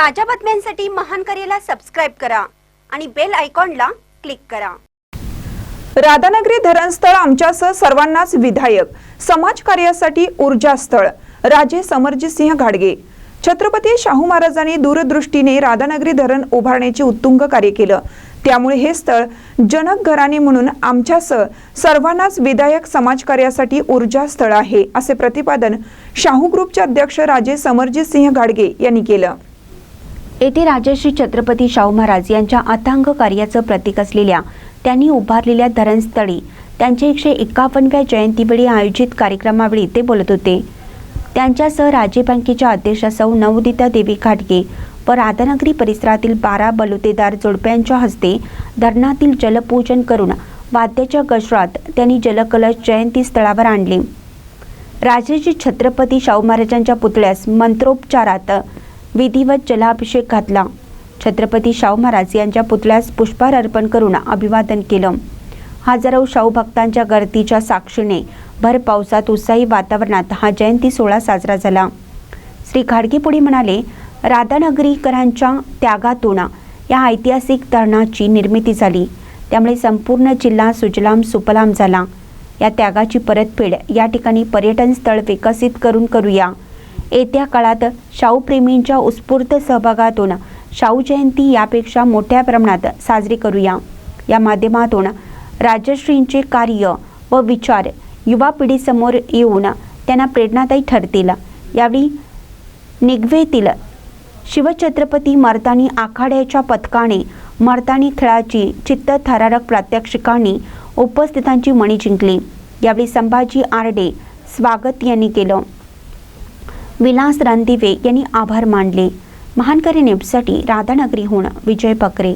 ताज्या बातम्यांसाठी महान करेला सबस्क्राईब करा आणि बेल आयकॉनला क्लिक करा. राधानगरी धरणस्थळ आमच्यासह सर्वांनाच विधायक. समाज कार्यासाठी ऊर्जा स्थळ राजे समरजितसिंह घाडगे. छत्रपती शाहू महाराजांनी दूरदृष्टीने राधानगरी धरण उभारण्याचे उत्तुंग कार्य केलं. त्यामुळे हे स्थळ जनक घराणे म्हणून आमच्यासह सर्वांनाच विधायक समाजकार्यासाठी ऊर्जा स्थळ आहे असे प्रतिपादन शाहू ग्रुपचे अध्यक्ष राजे समरजित सिंह घाडगे यांनी केलं. येथे राजश्री छत्रपती शाहू महाराज यांच्या अथांग कार्याचं प्रतीक असलेल्या त्यांनी उभारलेल्या धरणस्थळी त्यांच्या एकशे एकावन्नव्या जयंतीवेळी आयोजित कार्यक्रमावेळी ते बोलत होते. त्यांच्यासह राज्य बँकेच्या अध्यक्षा सौ नवोदिता देवी घाटगे व राधानगरी परिसरातील बारा बलुतेदार जोडप्यांच्या हस्ते धरणातील जलपूजन करून वाद्याच्या गजरात त्यांनी जलकलश जयंती स्थळावर आणले. राजेजी छत्रपती शाहू महाराजांच्या पुतळ्यास मंत्रोपचारात विधिवत जलाभिषेक घातला. छत्रपती शाहू महाराज यांच्या पुतळ्यास पुष्पहार अर्पण करून अभिवादन केलं. हजारो शाहू भक्तांच्या गर्दीच्या साक्षीने भर पावसात उत्साही वातावरणात हा जयंती सोहळा साजरा झाला. श्री घाडगेपुढे म्हणाले राधानगरीकरांच्या त्यागातून या ऐतिहासिक धरणाची निर्मिती झाली. त्यामुळे संपूर्ण जिल्हा सुजलाम सुपलाम झाला. या त्यागाची परतफेड या ठिकाणी पर्यटन स्थळ विकसित करून करूया. येत्या काळात शाहूप्रेमींच्या उत्स्फूर्त सहभागातून शाहू जयंती यापेक्षा मोठ्या प्रमाणात साजरी करूया. या माध्यमातून राजश्रींचे कार्य व विचार युवा पिढीसमोर येऊन त्यांना प्रेरणादायी ठरतील. यावेळी निगवेतील शिवछत्रपती मर्दानी आखाड्याच्या पथकाने मर्दानी खेळाची चित्तथरारक प्रात्यक्षिकांनी उपस्थितांची मणी जिंकली. यावेळी संभाजी आरडे स्वागत यांनी केलं. विलास रणदिवे यांनी आभार मानले. महानकरी न्यूजसाठी राधानगरीहून विजय बकरे